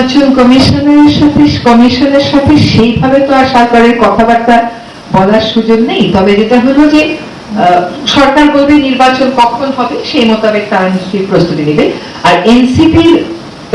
নির্বাচন কমিশনের সাথে কমিশনের সাথে সেইভাবে তো আর সরকারের কথাবার্তা বলার সুযোগ নেই। তবে যেটা হলো যে সরকার বলবে নির্বাচন কখন হবে সেই মোতাবেক তারা নিশ্চয়ই প্রস্তুতি নেবে। আর এনসিপির,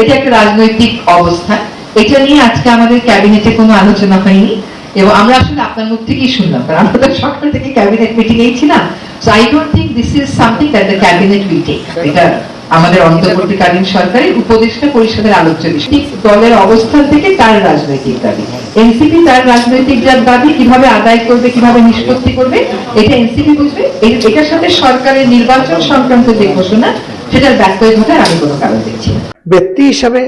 এটা একটা রাজনৈতিক অবস্থা। এটা নিয়ে আজকে আমাদের ক্যাবিনেটে কোনো আলোচনা হয়নি। এবং আমরা আসলে আপনার মুখ থেকেই শুনলাম, কারণ আমরা তো সকাল থেকে ক্যাবিনেট মিটিং এই ছিলাম। So I don't think this is something that the cabinet will take এটা আমাদের অন্তর্বর্তীকালীন সরকারের উপদেষ্টা পরিষদের আলোচ্য ঠিক দলের অবস্থান থেকে তার রাজনৈতিক দাবি। এনসিপি তার রাজনৈতিক দাবি, কীভাবে আদায় করবে, কীভাবে নিষ্পত্তি করবে, এটা এনসিপি বুঝবে। এটার সাথে সরকারের নির্বাচন সংক্রান্ত যে ঘোষণা, সেটার ব্যত্যয় আমি কোনো কারণ দেখছি ব্যক্তি হিসাবে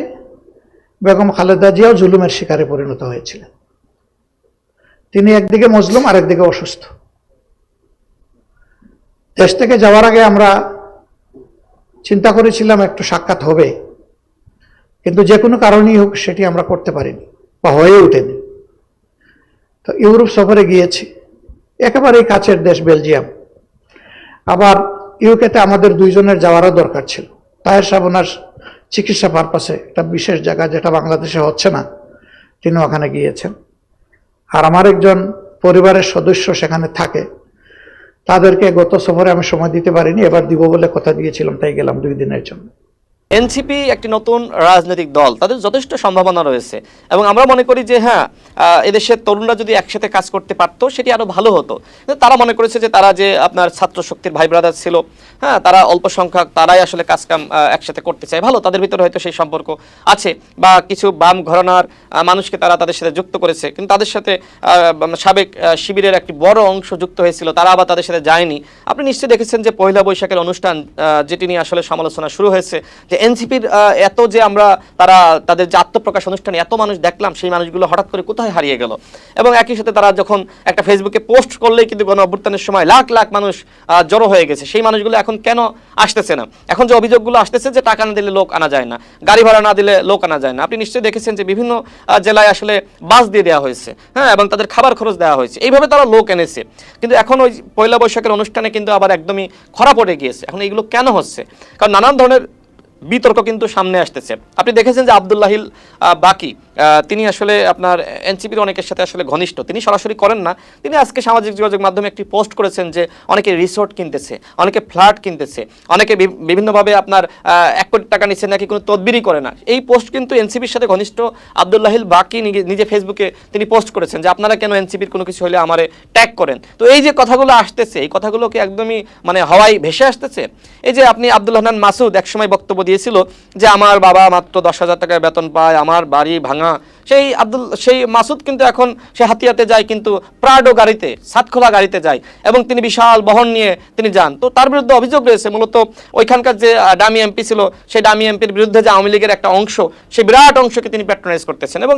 বেগম খালেদা জিয়াও জুলুমের শিকারে পরিণত হয়েছিলেন। তিনি একদিকে মজলুম আর একদিকে অসুস্থ। দেশ থেকে যাওয়ার আগে আমরা চিন্তা করেছিলাম একটু সাক্ষাৎ হবে। কিন্তু যে কোনো কারণেই হোক সেটি আমরা করতে পারিনি বা হয়ে ওঠেনি। তো ইউরোপ সফরে গিয়েছি। একেবারেই কাছের দেশ বেলজিয়াম। আবার ইউকেতে আমাদের দুইজনের যাওয়ারও দরকার ছিল। তাহের সাহেব ওনার চিকিৎসা পারপাসে একটা বিশেষ জায়গা যেটা বাংলাদেশে হচ্ছে না তিনি ওখানে গিয়েছেন। আর আমার একজন পরিবারের সদস্য সেখানে থাকে। তাদেরকে গত সফরে আমি সময় দিতে পারিনি, এবার দিব বলে কথা দিয়েছিলাম, তাই গেলাম দুই দিনের জন্য। এনসিপি একটি নতুন রাজনৈতিক দল, তাদের যথেষ্ট সম্ভাবনা রয়েছে। এবং আমরা মনে করি যে হ্যাঁ এদেশের তরুণরা যদি একসাথে কাজ করতে পারতো, সেটি আরও ভালো হতো। তারা মনে করেছে যে, তারা যে আপনার ছাত্র শক্তির ভাই ব্রাদার ছিল হ্যাঁ তারা অল্প সংখ্যক, তারাই আসলে কাজকাম একসাথে করতে চায়। ভালো, তাদের ভিতরে হয়তো সেই সম্পর্ক আছে বা কিছু বাম ঘরানার মানুষকে তারা তাদের সাথে যুক্ত করেছে। কিন্তু তাদের সাথে সাবেক শিবিরের একটি বড় অংশ যুক্ত হয়েছিল, তারা আবার তাদের সাথে যায়নি। আপনি নিশ্চয়ই দেখেছেন যে, পয়লা বৈশাখের অনুষ্ঠান যেটি নিয়ে আসলে সমালোচনা শুরু হয়েছে, যে এনসিপির এত যে আমরা তারা তাদের যে আত্মপ্রকাশ অনুষ্ঠানে এত মানুষ দেখলাম, সেই মানুষগুলো হঠাৎ করে কোথায় হারিয়ে গেল? এবং একই সাথে তারা যখন একটা ফেসবুকে পোস্ট করলেই কিন্তু গণ অভ্যুত্থানের সময় লাখ লাখ মানুষ জড়ো হয়ে গেছে। সেই মানুষগুলো এখন কেন আসতেছে না? এখন যে অভিযোগগুলো আসতেছে যে টাকা না দিলে লোক আনা যায় না, গাড়ি ভাড়া না দিলে লোক আনা যায় না। আপনি নিশ্চয়ই দেখেছেন যে বিভিন্ন জেলায় আসলে বাস দিয়ে দেওয়া হয়েছে হ্যাঁ এবং তাদের খাবার খরচ দেওয়া হয়েছে। এইভাবে তারা লোক এনেছে। কিন্তু এখন ওই পয়লা বৈশাখের অনুষ্ঠানে কিন্তু আবার একদমই খরা পড়ে গিয়েছে। এখন এইগুলো কেন হচ্ছে? কারণ নানান ধরনের বিতর্ক কিন্তু সামনে আসতেছে। আপনি দেখেছেন যে আবদুল্লাহিল বাকি তিনি আসলে আপনার এনসিপির অনেকের সাথে আসলে ঘনিষ্ঠ। তিনি সরাসরি করেন না। তিনি আজকে সামাজিক যোগাযোগ মাধ্যমে একটি পোস্ট করেছেন যে অনেকে রিসোর্ট কিনতেছে, অনেকে ফ্ল্যাট কিনতেছে, অনেকে বিভিন্নভাবে আপনার এক কোটি টাকা নিচ্ছে নাকি কোনো তদবিরই করে না। এই পোস্ট কিন্তু এনসিপির সাথে ঘনিষ্ঠ। আবদুল্লাহিল বাকি নিজে- ফেসবুকে তিনি পোস্ট করেছেন যে আপনারা কেন এনসিপির কোনো কিছু হলে আমারে ট্যাগ করেন। তো এই যে কথাগুলো আসতেছে, এই কথাগুলো কি একদমই মানে হাওয়ায় ভেসে আসতেছে? এই যে আপনি আব্দুল মাসুদ একসময় বক্তব্য দিয়েছিল যে আমার বাবা মাত্র দশ হাজার টাকায় বেতন পায়, আমার বাড়ি ভাঙা। সেই আব্দুল, সেই মাসুদ কিন্তু এখন সে হাতিয়াতে যায়, কিন্তু প্রাডো গাড়িতে, সাতখোলা গাড়িতে যায় এবং তিনি বিশাল বহন নিয়ে তিনি যান। তো তার বিরুদ্ধে অভিযোগ রয়েছে, মূলত ওইখানকার যে ডামি এমপি ছিল, সেই ডামি এমপির বিরুদ্ধে যে আওয়ামী লীগের একটা অংশ সেই বিরাট অংশকে তিনি প্যাট্রোনাইজ করতেছেন এবং